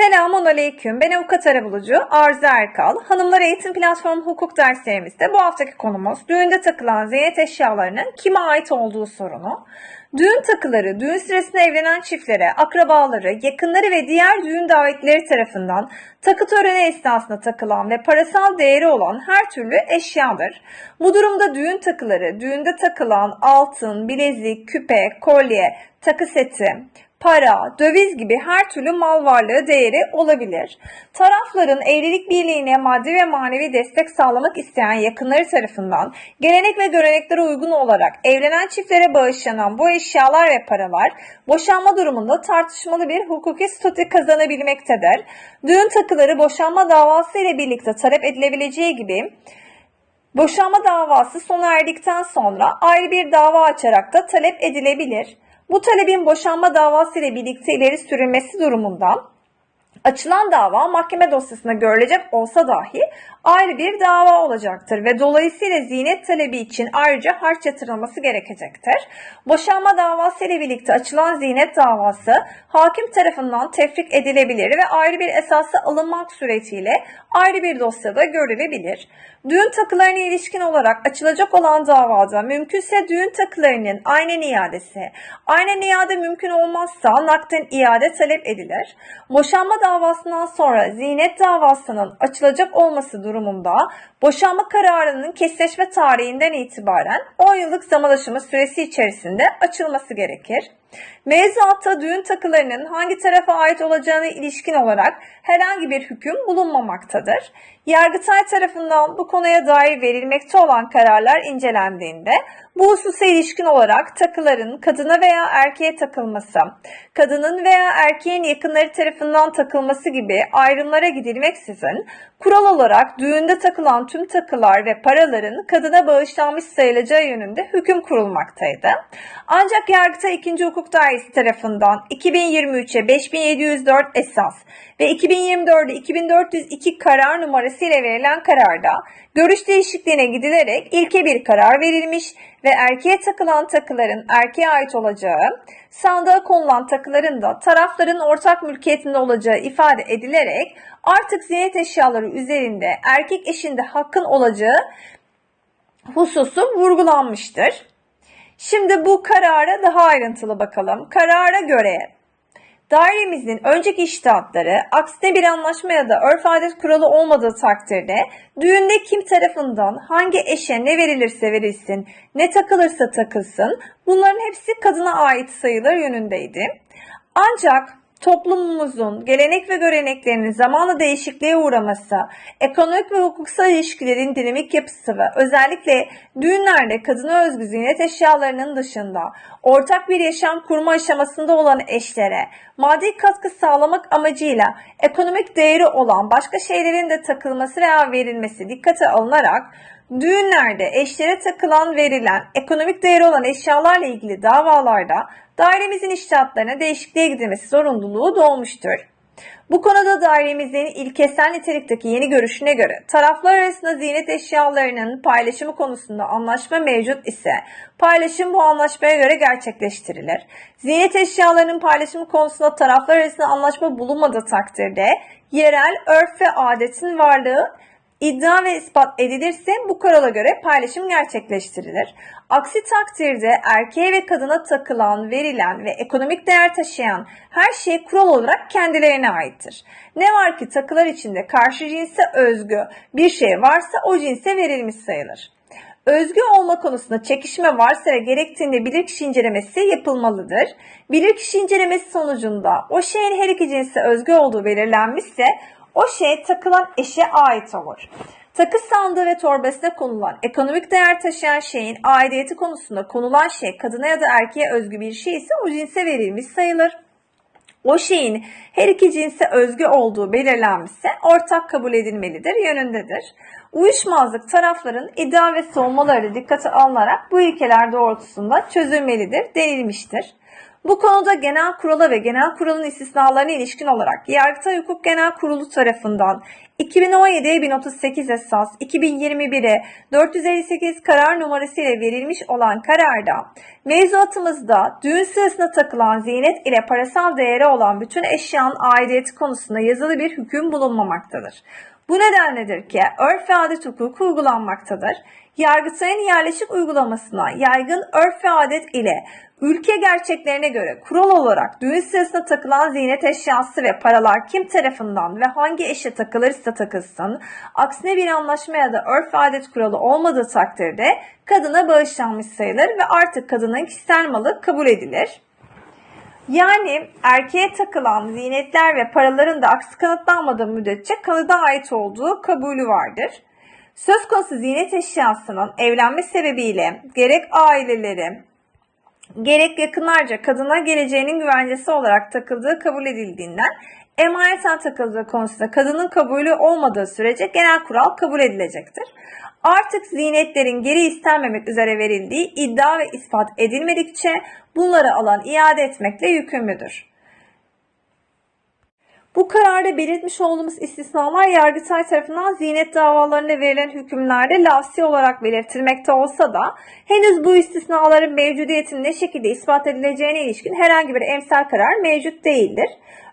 Selamun Aleyküm. Ben avukat arabulucu Arzu Erkal. Hanımlar Eğitim Platformu hukuk derslerimizde bu haftaki konumuz düğünde takılan ziynet eşyalarının kime ait olduğu sorunu. Düğün takıları, düğün sırasında evlenen çiftlere, akrabaları, yakınları ve diğer düğün davetlileri tarafından takı töreni esnasında takılan ve parasal değeri olan her türlü eşyadır. Bu durumda düğün takıları, düğünde takılan altın, bilezik, küpe, kolye, takı seti, para, döviz gibi her türlü mal varlığı değeri olabilir. Tarafların evlilik birliğine maddi ve manevi destek sağlamak isteyen yakınları tarafından gelenek ve göreneklere uygun olarak evlenen çiftlere bağışlanan bu eşyalar ve paralar boşanma durumunda tartışmalı bir hukuki statü kazanabilmektedir. Düğün takıları boşanma davası ile birlikte talep edilebileceği gibi Boşanma davası sona erdikten sonra ayrı bir dava açarak da talep edilebilir. Bu talebin boşanma davası ile birlikte ileri sürülmesi durumunda açılan dava mahkeme dosyasında görülecek olsa dahi ayrı bir dava olacaktır ve dolayısıyla zinet talebi için ayrıca harç yatırılması gerekecektir. Boşanma davası ile birlikte açılan zinet davası hakim tarafından tefrik edilebilir ve ayrı bir esası alınmak suretiyle ayrı bir dosyada görülebilir. Düğün takılarına ilişkin olarak açılacak olan davada mümkünse düğün takılarının aynen iadesi, aynen iade mümkün olmazsa nakden iade talep edilir. Boşanma davasından sonra zinet davasının açılacak olması durumunda boşanma kararının kesleşme tarihinden itibaren 10 yıllık zaman aşımı süresi içerisinde açılması gerekir. Mevzuatta düğün takılarının hangi tarafa ait olacağına ilişkin olarak herhangi bir hüküm bulunmamaktadır. Yargıtay tarafından bu konuya dair verilmekte olan kararlar incelendiğinde bu hususa ilişkin olarak takıların kadına veya erkeğe takılması, kadının veya erkeğin yakınları tarafından takılması gibi ayrımlara gidilmeksizin kural olarak düğünde takılan tüm takılar ve paraların kadına bağışlanmış sayılacağı yönünde hüküm kurulmaktaydı. Ancak Yargıtay 2. Hukuk Dairesi tarafından 2023'e 5704 esas ve 2024'e 2402 karar numarası ile verilen kararda görüş değişikliğine gidilerek ilke bir karar verilmiş ve erkeğe takılan takıların erkeğe ait olacağı, sandığa konulan takıların da tarafların ortak mülkiyetinde olacağı ifade edilerek artık zinet eşyaları üzerinde erkek eşinde hakkın olacağı hususu vurgulanmıştır. Şimdi bu karara daha ayrıntılı bakalım. Karara göre dairemizin önceki iştahatları aksine bir anlaşma ya da örf adet kuralı olmadığı takdirde düğünde kim tarafından hangi eşe ne verilirse verilsin, ne takılırsa takılsın bunların hepsi kadına ait sayılır yönündeydi. Ancak toplumumuzun gelenek ve göreneklerinin zamanla değişikliğe uğraması, ekonomik ve hukuksal ilişkilerin dinamik yapısı ve özellikle düğünlerde kadına özgü zinet eşyalarının dışında ortak bir yaşam kurma aşamasında olan eşlere maddi katkı sağlamak amacıyla ekonomik değeri olan başka şeylerin de takılması veya verilmesi dikkate alınarak Düğünlerde eşlere takılan verilen ekonomik değeri olan eşyalarla ilgili davalarda dairemizin iştahatlarına değişikliğe gidilmesi zorunluluğu doğmuştur. Bu konuda dairemizin ilkesel nitelikteki yeni görüşüne göre taraflar arasında ziynet eşyalarının paylaşımı konusunda anlaşma mevcut ise paylaşım bu anlaşmaya göre gerçekleştirilir. Ziynet eşyalarının paylaşımı konusunda taraflar arasında anlaşma bulunmadığı takdirde yerel örf ve adetin varlığı iddia ve ispat edilirse bu kurala göre paylaşım gerçekleştirilir. Aksi takdirde erkeğe ve kadına takılan, verilen ve ekonomik değer taşıyan her şey kural olarak kendilerine aittir. Ne var ki takılar içinde karşı cinse özgü bir şey varsa o cinse verilmiş sayılır. Özgü olma konusunda çekişme varsa ve gerektiğinde bilirkişi incelemesi yapılmalıdır. Bilirkişi incelemesi sonucunda o şeyin her iki cinse özgü olduğu belirlenmişse o şey takılan eşe ait olur. Takı sandığı ve torbasına konulan ekonomik değer taşıyan şeyin aidiyeti konusunda konulan şey kadına ya da erkeğe özgü bir şey ise o cinse verilmiş sayılır. O şeyin her iki cinse özgü olduğu belirlenmişse ortak kabul edilmelidir yönündedir. Uyuşmazlık tarafların iddia ve savunmaları dikkate alınarak bu ilkeler doğrultusunda çözülmelidir denilmiştir. Bu konuda genel kurala ve genel kuralın istisnalarına ilişkin olarak Yargıtay Hukuk Genel Kurulu tarafından 2017'ye 1038 esas, 2021'e 458 karar numarası ile verilmiş olan kararda mevzuatımızda düğün sırasında takılan ziynet ile parasal değeri olan bütün eşyanın aidiyeti konusunda yazılı bir hüküm bulunmamaktadır. Bu nedenledir ki örf ve adet hukuku uygulanmaktadır. Yargıtay'ın yerleşik uygulamasına yaygın örf ve adet ile ülke gerçeklerine göre kural olarak düğün sırasında takılan ziynet eşyası ve paralar kim tarafından ve hangi eşe takılırsa takılsın, aksine bir anlaşma ya da örf ve adet kuralı olmadığı takdirde kadına bağışlanmış sayılır ve artık kadının kişisel malı kabul edilir. Yani erkeğe takılan ziynetler ve paraların da aksi kanıtlanmadığı müddetçe kanıda ait olduğu kabulü vardır. Söz konusu ziynet eşyasının evlenme sebebiyle gerek aileleri gerek yakınlarca kadına geleceğinin güvencesi olarak takıldığı kabul edildiğinden emaneten takıldığı konusunda kadının kabulü olmadığı sürece genel kural kabul edilecektir. Artık ziynetlerin geri istenmemek üzere verildiği iddia ve ispat edilmedikçe bunları alan iade etmekle yükümlüdür. Bu kararda belirtmiş olduğumuz istisnalar Yargıtay tarafından ziynet davalarına verilen hükümlerde lafsi olarak belirtilmekte olsa da henüz bu istisnaların mevcudiyetinin ne şekilde ispat edileceğine ilişkin herhangi bir emsal karar mevcut değildir.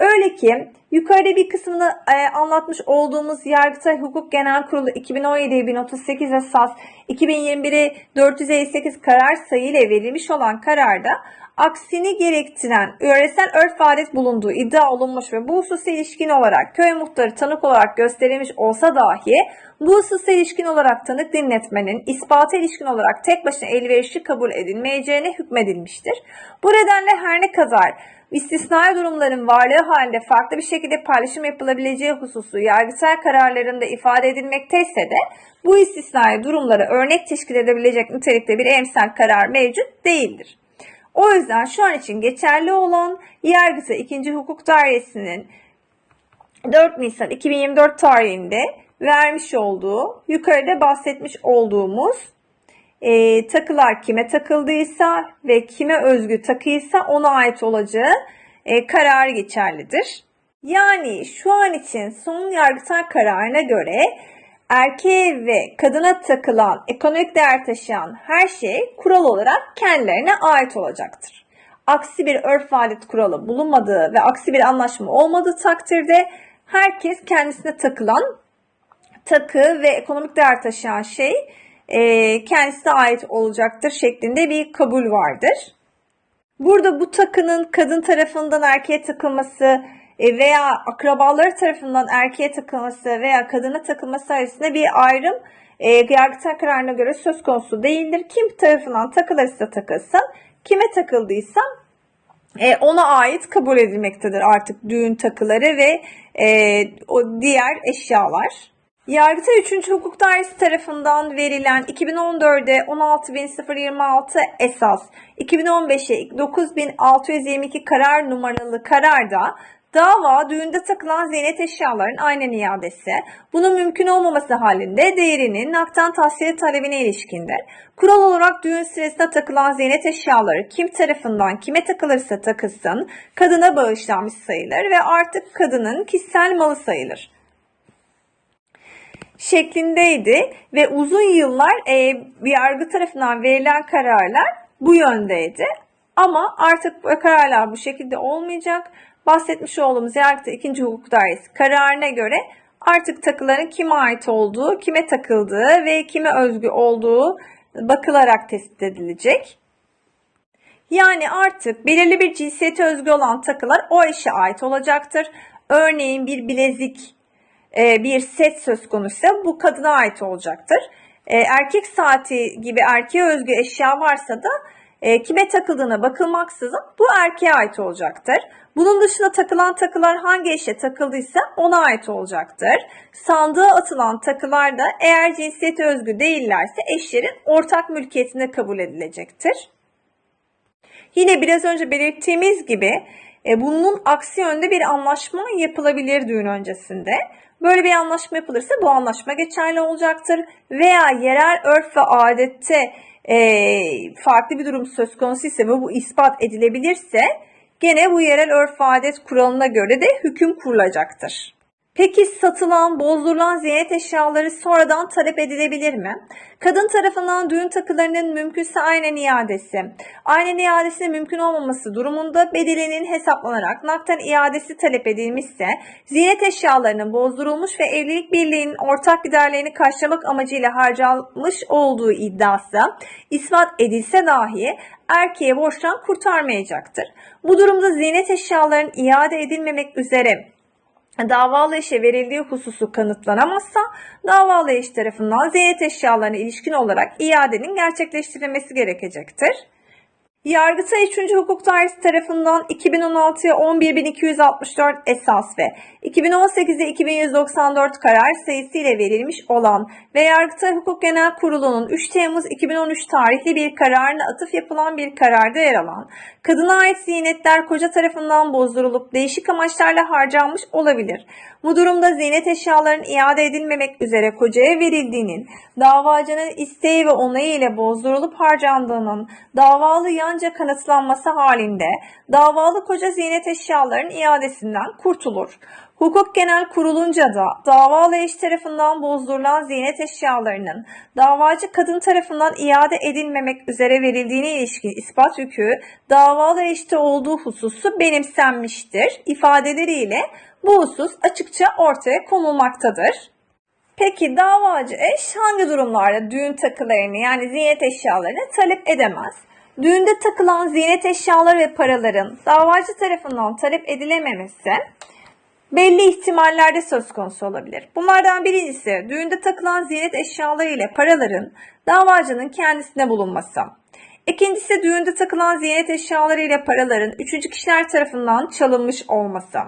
Öyle ki yukarıda bir kısmını e, anlatmış olduğumuz Yargıtay Hukuk Genel Kurulu 2017'ye 1038 esas 2021'e 458 karar sayı ile verilmiş olan kararda aksini gerektiren yöresel örf adet bulunduğu iddia olunmuş ve bu hususa ilişkin olarak köy muhtarı tanık olarak gösterilmiş olsa dahi bu hususa ilişkin olarak tanık dinletmenin ispata ilişkin olarak tek başına elverişli kabul edilmeyeceğine hükmedilmiştir. Bu nedenle her ne kadar istisnai durumların varlığı halinde farklı bir şekilde paylaşım yapılabileceği hususu yargısal kararlarında ifade edilmekteyse de bu istisnai durumlara örnek teşkil edebilecek nitelikte bir emsal karar mevcut değildir. O yüzden şu an için geçerli olan Yargıtay 2. Hukuk Dairesi'nin 4 Nisan 2024 tarihinde vermiş olduğu, yukarıda bahsetmiş olduğumuz e, takılar kime takıldıysa ve kime özgü takıysa ona ait olacağı e, karar geçerlidir. Yani şu an için son yargısal kararına göre erkeğe ve kadına takılan ekonomik değer taşıyan her şey kural olarak kendilerine ait olacaktır. Aksi bir örf adet kuralı bulunmadığı ve aksi bir anlaşma olmadığı takdirde herkes kendisine takılan takı ve ekonomik değer taşıyan şey e, kendisine ait olacaktır şeklinde bir kabul vardır. Burada bu takının kadın tarafından erkeğe takılması veya akrabaları tarafından erkeğe takılması veya kadına takılması arasında bir ayrım e, yargıtay kararına göre söz konusu değildir. Kim tarafından takılırsa takılsın, kime takıldıysa e, ona ait kabul edilmektedir artık düğün takıları ve e, o diğer eşyalar. Yargıtay 3. Hukuk Dairesi tarafından verilen 2014'e 16.026 esas, 2015'e 9.622 karar numaralı kararda Dava düğünde takılan ziynet eşyaların aynen iadesi, bunun mümkün olmaması halinde değerinin nakden tahsili talebine ilişkindir. Kural olarak düğün sırasında takılan ziynet eşyaları kim tarafından kime takılırsa takılsın kadına bağışlanmış sayılır ve artık kadının kişisel malı sayılır şeklindeydi ve uzun yıllar e, yargı tarafından verilen kararlar bu yöndeydi. Ama artık kararlar bu şekilde olmayacak bahsetmiş olduğumuz Yargıtay 2. Hukuk Dairesi kararına göre artık takıların kime ait olduğu, kime takıldığı ve kime özgü olduğu bakılarak tespit edilecek. Yani artık belirli bir cinsiyete özgü olan takılar o eşe ait olacaktır. Örneğin bir bilezik, e, bir set söz konusuysa bu kadına ait olacaktır. E, erkek saati gibi erkeğe özgü eşya varsa da e, kime takıldığına bakılmaksızın bu erkeğe ait olacaktır. Bunun dışında takılan takılar hangi eşe takıldıysa ona ait olacaktır. Sandığa atılan takılar da eğer cinsiyete özgü değillerse eşlerin ortak mülkiyetinde kabul edilecektir. Yine biraz önce belirttiğimiz gibi e, bunun aksi yönde bir anlaşma yapılabilir düğün öncesinde. Böyle bir anlaşma yapılırsa bu anlaşma geçerli olacaktır. Veya yerel örf ve adette e, farklı bir durum söz konusu ise ve bu ispat edilebilirse gene bu yerel örf adet kuralına göre de hüküm kurulacaktır. Peki satılan, bozdurulan ziynet eşyaları sonradan talep edilebilir mi? Kadın tarafından düğün takılarının mümkünse aynen iadesi. Aynen iadesinin mümkün olmaması durumunda bedelinin hesaplanarak nakden iadesi talep edilmişse, ziynet eşyalarının bozdurulmuş ve evlilik birliğinin ortak giderlerini karşılamak amacıyla harcanmış olduğu iddiası ispat edilse dahi erkeğe borçtan kurtarmayacaktır. Bu durumda ziynet eşyalarının iade edilmemek üzere davalı eşe verildiği hususu kanıtlanamazsa davalı eş tarafından ziynet eşyalarına ilişkin olarak iadenin gerçekleştirilmesi gerekecektir. Yargıtay 3. Hukuk Dairesi tarafından 2016'ya 11.264 esas ve 2018'e 2194 karar sayısı ile verilmiş olan ve Yargıtay Hukuk Genel Kurulu'nun 3 Temmuz 2013 tarihli bir kararına atıf yapılan bir kararda yer alan, kadına ait ziynetler koca tarafından bozdurulup değişik amaçlarla harcanmış olabilir. Bu durumda ziynet eşyaların iade edilmemek üzere kocaya verildiğinin, davacının isteği ve onayı ile bozdurulup harcandığının davalı yanca kanıtlanması halinde davalı koca ziynet eşyaların iadesinden kurtulur. Hukuk Genel Kurulunca da davalı eş tarafından bozdurulan ziynet eşyalarının davacı kadın tarafından iade edilmemek üzere verildiğine ilişkin ispat yükü davalı eşte olduğu hususu benimsenmiştir ifadeleriyle bu husus açıkça ortaya konulmaktadır. Peki davacı eş hangi durumlarda düğün takılarını yani ziynet eşyalarını talep edemez? Düğünde takılan ziynet eşyaları ve paraların davacı tarafından talep edilememesi belli ihtimallerde söz konusu olabilir. Bunlardan birincisi düğünde takılan ziynet eşyaları ile paraların davacının kendisine bulunması. İkincisi düğünde takılan ziynet eşyaları ile paraların üçüncü kişiler tarafından çalınmış olması.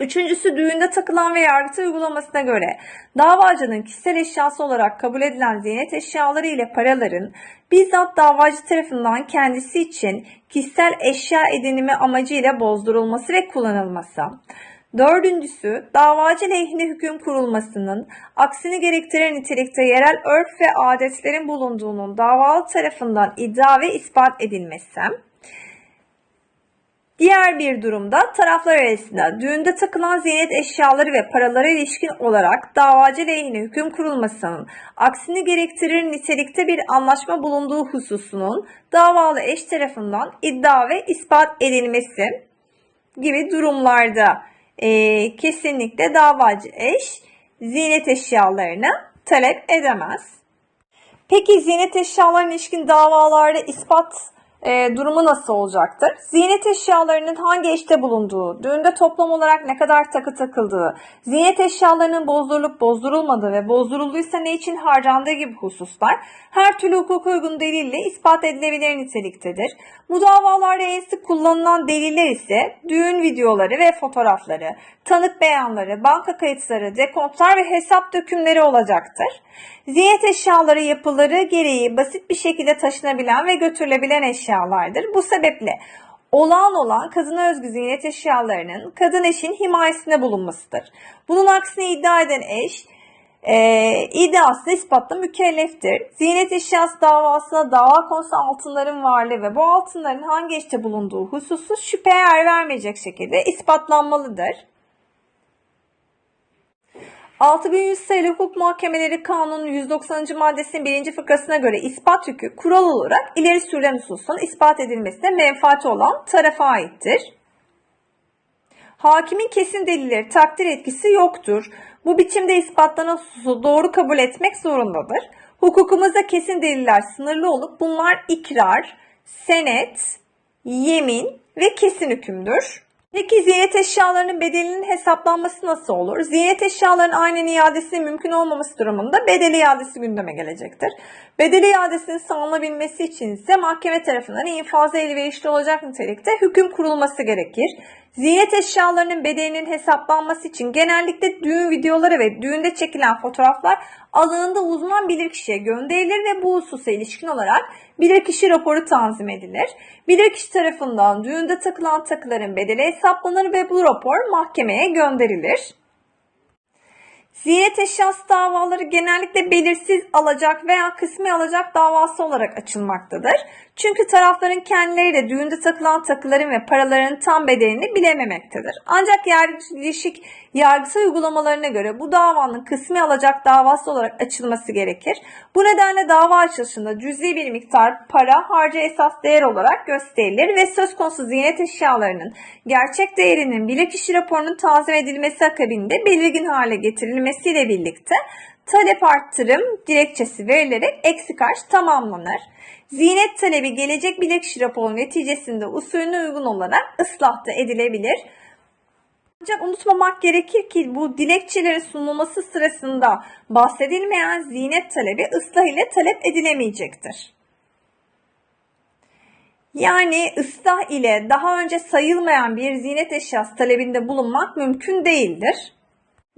Üçüncüsü düğünde takılan ve yargıta uygulamasına göre davacının kişisel eşyası olarak kabul edilen ziynet eşyaları ile paraların bizzat davacı tarafından kendisi için kişisel eşya edinimi amacıyla bozdurulması ve kullanılması. Dördüncüsü, davacı lehine hüküm kurulmasının aksini gerektiren nitelikte yerel örf ve adetlerin bulunduğunun davalı tarafından iddia ve ispat edilmesi. Diğer bir durumda taraflar arasında düğünde takılan ziynet eşyaları ve paralara ilişkin olarak davacı lehine hüküm kurulmasının aksini gerektirir nitelikte bir anlaşma bulunduğu hususunun davalı eş tarafından iddia ve ispat edilmesi gibi durumlarda e, kesinlikle davacı eş ziynet eşyalarını talep edemez. Peki ziynet eşyalarına ilişkin davalarda ispat e, durumu nasıl olacaktır? Ziynet eşyalarının hangi eşte bulunduğu, düğünde toplam olarak ne kadar takı takıldığı, ziynet eşyalarının bozdurulup bozdurulmadığı ve bozdurulduysa ne için harcandığı gibi hususlar her türlü hukuk uygun delille ispat edilebilir niteliktedir. Bu davalarda en sık kullanılan deliller ise düğün videoları ve fotoğrafları, tanık beyanları, banka kayıtları, dekontlar ve hesap dökümleri olacaktır. Ziynet eşyaları yapıları gereği basit bir şekilde taşınabilen ve götürülebilen eşyalardır. Bu sebeple olağan olan kadına özgü ziynet eşyalarının kadın eşin himayesinde bulunmasıdır. Bunun aksine iddia eden eş e, iddiasını ispatla mükelleftir. Ziynet eşyası davasına dava konusu altınların varlığı ve bu altınların hangi eşte bulunduğu hususu şüpheye yer vermeyecek şekilde ispatlanmalıdır. 6100 sayılı hukuk muhakemeleri kanunun 190. maddesinin 1. fıkrasına göre ispat yükü kural olarak ileri sürülen hususun ispat edilmesine menfaati olan tarafa aittir. Hakimin kesin delilleri takdir etkisi yoktur. Bu biçimde ispatlanan hususu doğru kabul etmek zorundadır. Hukukumuzda kesin deliller sınırlı olup bunlar ikrar, senet, yemin ve kesin hükümdür. Peki ziynet eşyalarının bedelinin hesaplanması nasıl olur? Ziynet eşyalarının aynen iadesinin mümkün olmaması durumunda bedel iadesi gündeme gelecektir. Bedel iadesinin sağlanabilmesi için ise mahkeme tarafından infaza elverişli olacak nitelikte hüküm kurulması gerekir. Ziynet eşyalarının bedelinin hesaplanması için genellikle düğün videoları ve düğünde çekilen fotoğraflar alanında uzman bilirkişiye gönderilir ve bu hususa ilişkin olarak bilirkişi raporu tanzim edilir. Bilirkişi tarafından düğünde takılan takıların bedeli hesaplanır ve bu rapor mahkemeye gönderilir. Ziynet eşyası davaları genellikle belirsiz alacak veya kısmi alacak davası olarak açılmaktadır. Çünkü tarafların kendileri de düğünde takılan takıların ve paraların tam bedelini bilememektedir. Ancak yerleşik yargısal uygulamalarına göre bu davanın kısmi alacak davası olarak açılması gerekir. Bu nedenle dava açılışında cüzi bir miktar para harcı esas değer olarak gösterilir ve söz konusu ziynet eşyalarının gerçek değerinin bilirkişi raporunun tazim edilmesi akabinde belirgin hale getirilmesiyle birlikte talep arttırım dilekçesi verilerek eksik harç tamamlanır. Zinet talebi gelecek bilirkişi raporu neticesinde usulüne uygun olarak ıslah da edilebilir. Ancak unutmamak gerekir ki bu dilekçelerin sunulması sırasında bahsedilmeyen zinet talebi ıslah ile talep edilemeyecektir. Yani ıslah ile daha önce sayılmayan bir zinet eşyası talebinde bulunmak mümkün değildir.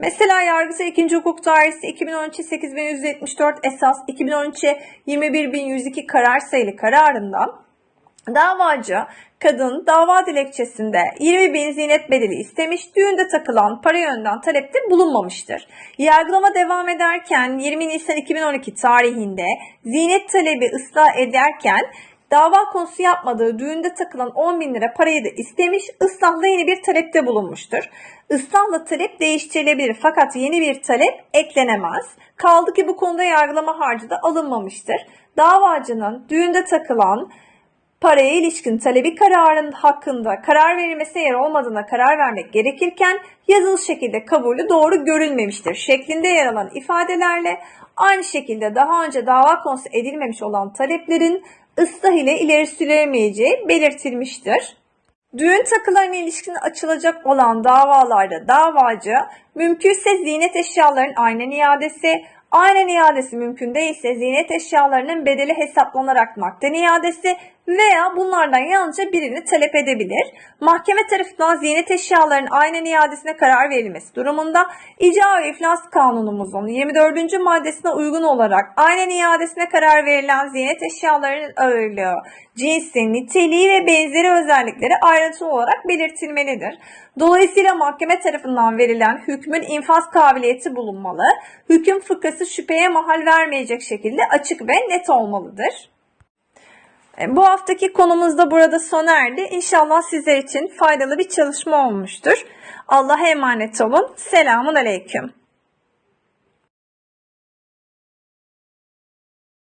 Mesela Yargıtay 2. Hukuk Dairesi 2013 8174 esas 2013 21102 karar sayılı kararında davacı kadın dava dilekçesinde 20 bin zinet bedeli istemiş, düğünde takılan para yönden talepte bulunmamıştır. Yargılama devam ederken 20 Nisan 2012 tarihinde zinet talebi ıslah ederken dava konusu yapmadığı düğünde takılan 10 bin lira parayı da istemiş, ıslahla yeni bir talepte bulunmuştur. Islahla talep değiştirilebilir fakat yeni bir talep eklenemez. Kaldı ki bu konuda yargılama harcı da alınmamıştır. Davacının düğünde takılan paraya ilişkin talebi kararın hakkında karar verilmesine yer olmadığına karar vermek gerekirken yazılı şekilde kabulü doğru görülmemiştir şeklinde yer alan ifadelerle aynı şekilde daha önce dava konusu edilmemiş olan taleplerin ıslah ile ileri sürülemeyeceği belirtilmiştir. Düğün takılarına ilişkin açılacak olan davalarda davacı mümkünse ziynet eşyalarının aynen iadesi, aynen iadesi mümkün değilse ziynet eşyalarının bedeli hesaplanarak nakden iadesi veya bunlardan yalnızca birini talep edebilir. Mahkeme tarafından ziynet eşyalarının aynen iadesine karar verilmesi durumunda icra ve iflas kanunumuzun 24. maddesine uygun olarak aynen iadesine karar verilen ziynet eşyalarının ağırlığı, cinsi, niteliği ve benzeri özellikleri ayrıntılı olarak belirtilmelidir. Dolayısıyla mahkeme tarafından verilen hükmün infaz kabiliyeti bulunmalı. Hüküm fıkrası şüpheye mahal vermeyecek şekilde açık ve net olmalıdır. E, Bu haftaki konumuz da burada sona erdi. İnşallah sizler için faydalı bir çalışma olmuştur. Allah'a emanet olun. Selamun Aleyküm.